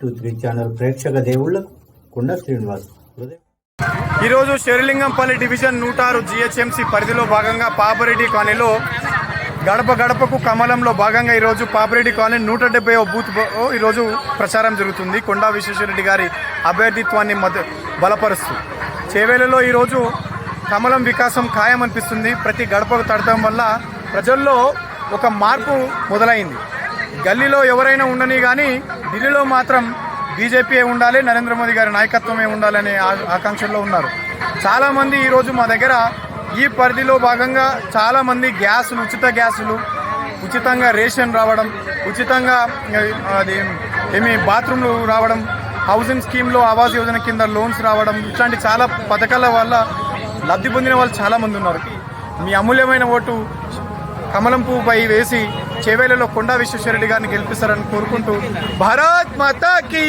Three channel ప్రేక్షక దేవుళ్ళకు కుండ శ్రీనివాస్ ఈరోజు శేరిలింగంపల్లి డివిజన్ నూట ఆరు జిహెచ్ఎంసీ పరిధిలో భాగంగా పాపరెడ్డి కాలనీలో గడప గడపకు కమలంలో భాగంగా ఈరోజు పాపిరెడ్డి కాలనీ నూట డెబ్బై బూత్ ఈరోజు ప్రచారం జరుగుతుంది. కొండా విశ్వేశ్వరరెడ్డి గారి అభ్యర్థిత్వాన్ని మద బలపరుస్తూ. చేవేలలో ఈరోజు కమలం వికాసం ఖాయం అనిపిస్తుంది ప్రతి గడపకు తడటం వల్ల ప్రజల్లో ఒక మార్పు మొదలైంది. గల్లీలో ఎవరైనా ఉండని కానీ ఢిల్లీలో మాత్రం బీజేపీ ఉండాలి నరేంద్ర మోదీ గారి నాయకత్వమే ఉండాలనే ఆ- ఆకాంక్షల్లో ఉన్నారు. చాలామంది ఈరోజు మా దగ్గర ఈ పరిధిలో భాగంగా చాలామంది గ్యాసులు ఉచిత గ్యాసులు ఉచితంగా రేషన్ రావడం ఉచితంగా అది ఏమి బాత్రూమ్లు రావడం హౌసింగ్ స్కీమ్లో ఆవాస్ యోజన కింద లోన్స్ రావడం ఇట్లాంటి చాలా పథకాల వల్ల లబ్ధి పొందిన వాళ్ళు చాలామంది ఉన్నారు. మీ అమూల్యమైన ఓటు కమలం పువ్వుపై వేసి చేవేలలో కొండా విశ్వేశ్వరరెడ్డి గారిని గెలిపిస్తారని కోరుకుంటూ భారత్ మాతా కీ